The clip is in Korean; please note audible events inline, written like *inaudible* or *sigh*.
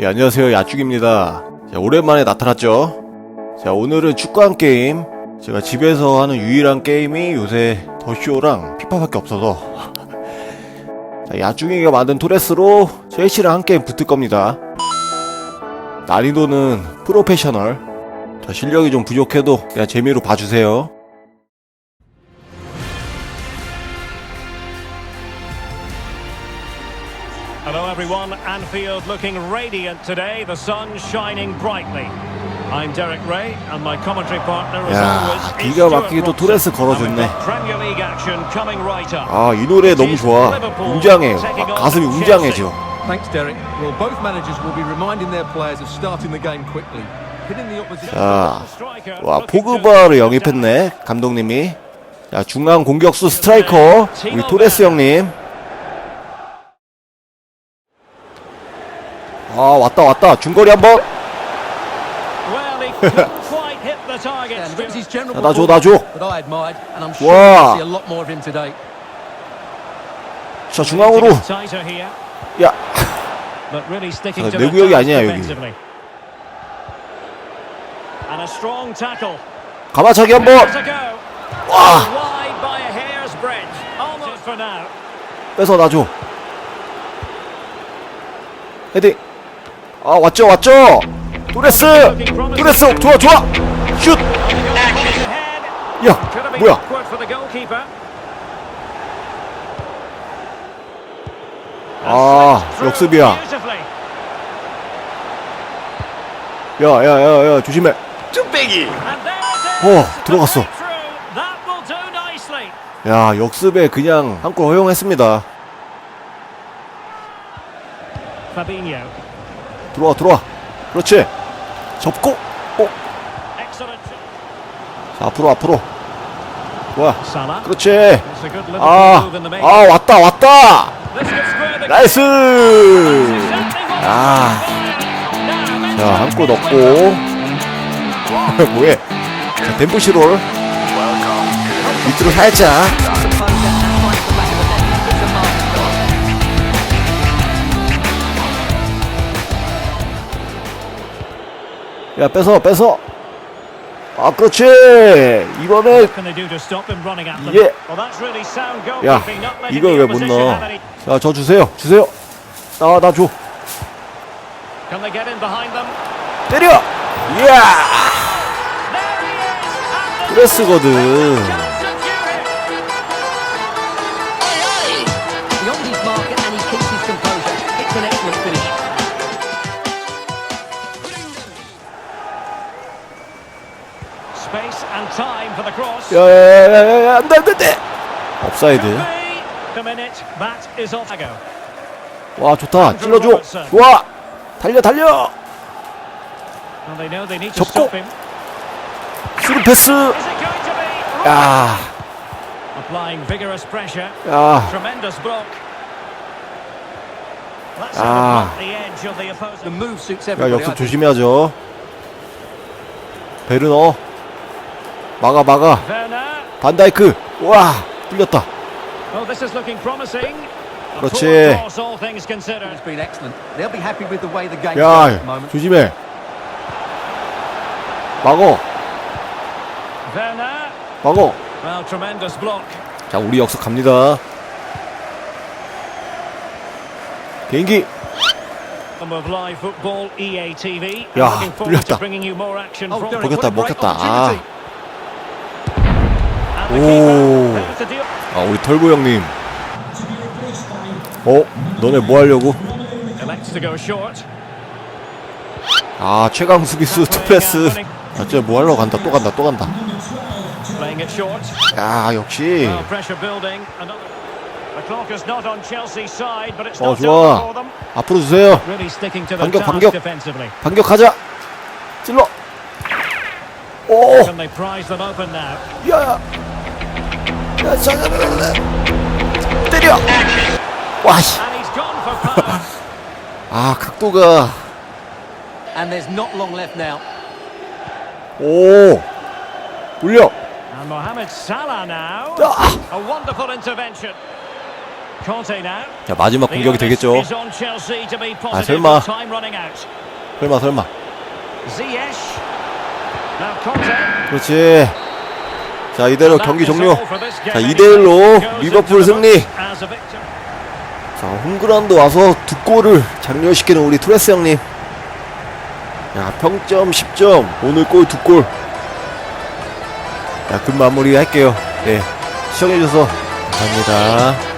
예, 안녕하세요. 야축입니다. 자, 오랜만에 나타났죠? 자, 오늘은 축구한 게임. 제가 집에서 하는 유일한 게임이 요새 더쇼랑 피파밖에 없어서. *laughs* 자, 야중이가 만든 토레스로 첼시랑 한 게임 붙을 겁니다. 난이도는 프로페셔널. 자, 실력이 좀 부족해도 그냥 재미로 봐주세요. Everyone, Anfield looking radiant today, the sun shining brightly. I'm Derek Ray and my commentary partner as 야, always is 기가 Stuart 막히게 또 Robson. 토레스 And 걸어줬네. we've got Premier League action coming right up. 아, 이 노래 너무 좋아. 웅장해요. 아, 가슴이 웅장해져. Thanks, Derek. Well, both managers will be reminding their players of starting the game quickly, hitting the opposition. 자, Striker 와, looking to- 포그바를 영입했네, 감독님이. 자, 중앙 공격수 스트라이커, 우리 토레스 형님. 아, 왔다, 왔다. 중거리 한 번. Well, he couldn't quite hit the target. And it was his general 자, 나 줘, performance 나 줘. that I admired, and I'm sure 와. 자, 중앙으로. 야, to 내 구역이 아니야, 여기. 가마차기 한 번. To go. 와. 뺏어 놔줘. 헤딩. 아, 왔죠, 왔죠. 토레스. 토레스, 좋아, 좋아. 슛. Ahead. 야, Could have been 뭐야. 아, 역습이야. beautifully. 야, 야, 야, 야, 조심해. Is. 어, 들어갔어. 야, 역습에 그냥 한 골 허용했습니다. Fabinho. 들어와, 들어와. 그렇지. 접고. 어, Excellent. 자, 앞으로, 앞으로. 좋아. Salah. 그렇지. 아. 아, 왔다, 왔다. 나이스. 아, 자, 한골 넣고. 뭐해? 자, 덴부시롤. 밑으로 살짝. 야, 뺏어, 뺏어. 아, 그렇지. 이번에? 예. 야, 이걸 왜 못 넣어? have any- 자, 저 주세요. 주세요. 나, 나 줘. 때려. 이야. 프레스거든. 야, 야, 야, 야, 야, 안 돼, 안 돼, 안 돼. 업사이드. Could be. The minute, that is off. Go. 와, 좋다. 찔러줘. 좋아. 달려, 달려. And they know they need to 접고. stop him. 스루 패스. Is it going to be? 야, Applying vigorous pressure. 야. Tremendous block. That's Ah. ah. the edge of the The opposing. move suits 야, everybody. 역습. 조심해야죠. 베르너. 막아, 막아. 반다이크. 와, 뚫렸다. Oh, 그렇지. 야. 조심해. 막어. 막어. 자, 우리 역습 갑니다. 개인기. 야, 뚫렸다. Oh, 먹혔다, 먹혔다. 아. 오. 아, 우리 털보 형님. 어? 너네 뭐 하려고? 아, 최강 수비수 투패스. 아, 쟤뭐 하려고 간다. 또 간다. 또 간다. 야, 역시. 어, 좋아. 앞으로 주세요. 반격, 반격. 반격하자. 찔러. 오! They 야! 때려! 와, 씨. 아, 각도가. And there's not long left now. 오! 올려! and Mohamed Salah now. 아! A wonderful intervention. Conte now. 자 마지막 공격이 되겠죠 positive 설마. 설마 설마. 그렇지 자 이대로 경기 종료. 자 game. 2대1로 anyway. Goes 리버풀 승리. 자 홈그라운드 와서 두 골을 장려시키는 우리 투레스 형님. 야 평점 10점. 오늘 골 두골. 자, 금 마무리 할게요. 예 시청해주셔서 감사합니다